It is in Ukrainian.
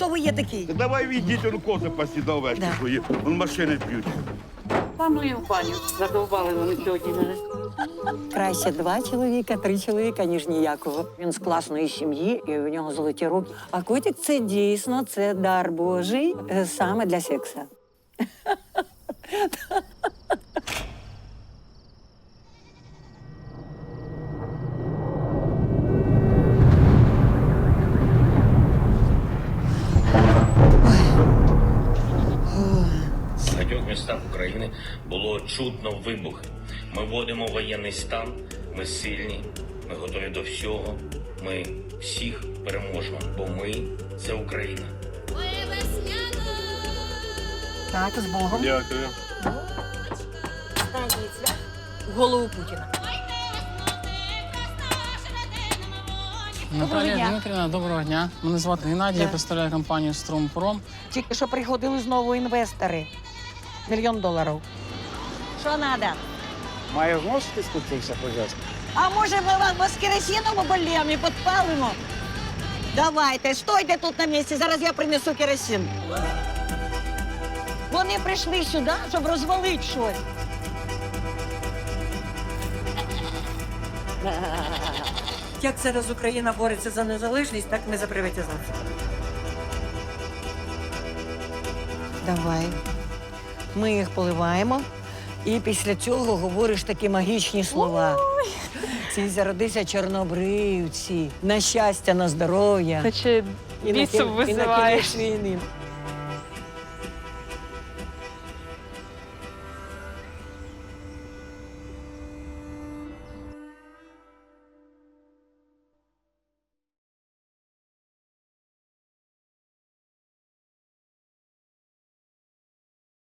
ви є такий? Та давай відійдіть, он кози пасі до овечки Да. свої, он машини п'ють. Паную в баню. Задовбали вони сьогодні мене. Краще два чоловіка, три чоловіка, ніж ніякого. Він з класної сім'ї, і у нього золоті руки. А котик це дійсно це дар Божий е, саме для секса. багатьох містах України було чутно вибухи. Ми вводимо воєнний стан, ми сильні, ми готові до всього. Ми всіх переможемо, бо ми це Україна. Так, з Богом. Дякую. Голову Путіна. Наталія дня. Дмитрівна, доброго дня. Мене звати Геннадій, я представляю компанію Струмпром. Тільки що приходили знову інвестори. Мільйон доларів. Що треба? Має зможете спуститися, пожалуйста? А може ми вас з керосином обольємо і підпалимо? Давайте, стойте тут на місці, зараз я принесу керосин. Вони прийшли сюди, щоб розвалити щось. Як зараз Україна бореться за незалежність, так ми за приватизацію. Давай. Ми їх поливаємо, і після цього говориш такі магічні слова. Ці зародися чорнобривці, на щастя, на здоров'я. Наче І на бісом кін- і на кінець війни.